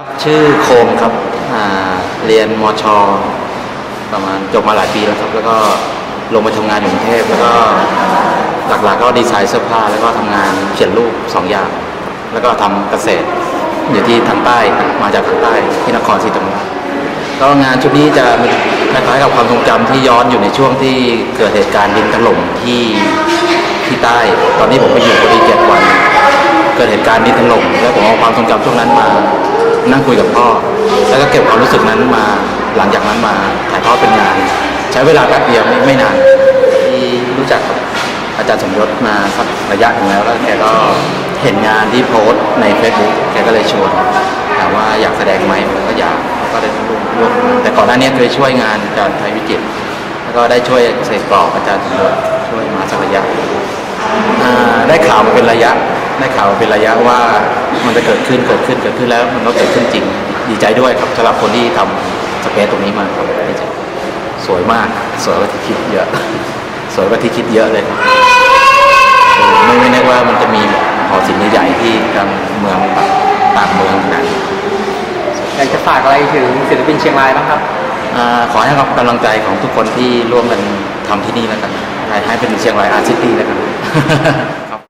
ครับชื่อโคมครับเรียนมช ประมาณจบมาหลายปีแล้วครับ แล้วก็ลงมาทำงานอยู่กรุงเทพแล้วก็หลักๆก็ดีไซน์เสื้อผ้าแล้วก็ทำงานเขียนรูปสองอย่าง แล้วก็ทำเกษตร อยู่ที่ทางใต้มาจากทางใต้ที่นครศรีธรรมราชก็งานชุดนี้จะคล้ายๆกับความทรงจำที่ย้อนอยู่ในช่วงที่เกิดเหตุการณ์ดินถล่มที่ที่ใต้ ตอนนี้ผมไปอยู่พอดีเจ็ดวัน เกิดเหตุการณ์ดินถล่มแล้วผมเอาความทรงจำช่วงนั้นมา นั่งคุยกับพ่อ แล้วก็เก็บความรู้สึกนั้นมาหลังจากนั้นมาถ่ายทอดเป็นงาน ใช้เวลาแป๊บเดียวไม่ไม่นาน ที่รู้จักกับอาจารย์สมยศมาสักระยะหนึ่งแล้วแล้วแกก็เห็นงานที่โพสต์ใน Facebook แกก็เลยชวนถามว่าอยากแสดงไหมผมก็อยากก็ได้ร่วมร่วมแต่ก่อนหน้านี้เคยช่วยงานอาจารย์ไทยวิจิตรแล้วก็ได้ช่วยเสกกรอบอาจารย์สมยศช่วยมาสักระยะอ่าได้ข่าวมาเป็นระยะ ได้ข่าวมาเป็นระยะว่ามันจะเกิดขึ้นเกิดขึ้นเกิดขึ้นแล้วมันก็เกิดขึ้นจริง ดีใจด้วยครับสำหรับคนที่ทำสเปซตรงนี้มาครับดีใจสวยมากสวยกว่าที่คิดเยอะ สวยกว่าที่คิดเยอะเลยครับไม่ไม่นึกว่ามันจะมีหอศิลป์ใหญ่ๆที่กลางเมืองแบบต่างเมืองขนาดนี้อยากจะฝากอะไรถึงศิลปินเชียงรายบ้างครับอ่าขอให้กำลังใจของทุกคนที่ร่วมกันทำที่นี่แล้วกันให้ให้เป็นเชียงรายอาร์ตซิตี้แล้วกัน